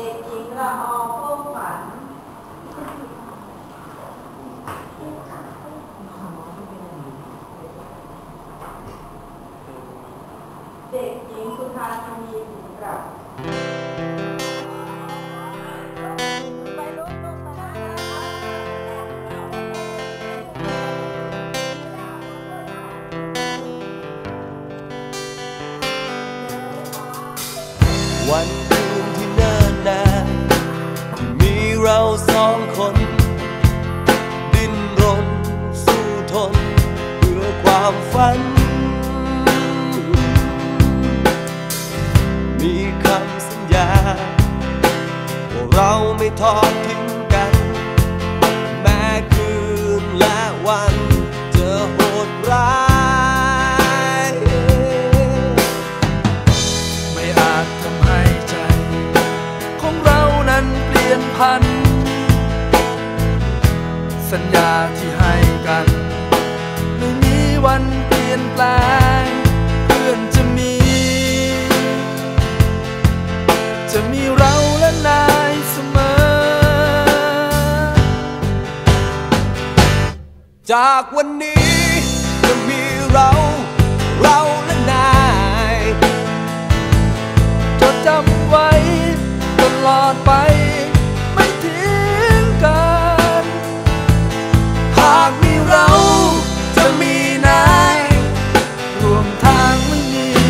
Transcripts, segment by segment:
เด็กหญิงละออเพิ่มฝันเด็กหญิงสุธาธานีสิงห์กลับวันามฝัน มีคำสัญญา ว่าเราไม่ทอดทิ้งกัน แม้คืนและวันจะโหดร้าย ไม่อาจทำให้ใจ ของเรานั้นเปลี่ยนพัน สัญญาที่ วันเปลี่ยนแปลงเพื่อนจะมี จะมีเราและนายเสมอ จากวันนี้จะมีเรา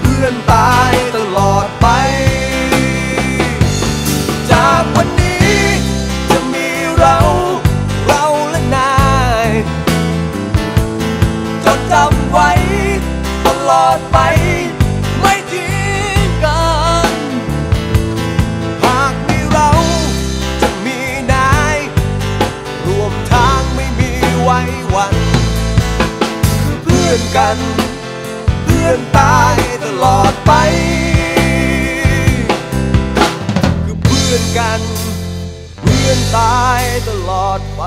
เพื่อนตายตลอดไป จากวันนี้จะมีเรา เราและนายจดจำไว้ตลอดไป ไม่ทิ้งกัน หากมีเราจะมีนาย รวมทางไม่มีไว้วัน คือเพื่อนกัน เพื่อนตายตลอดไป คือเพื่อนกัน เพื่อนตายตลอดไป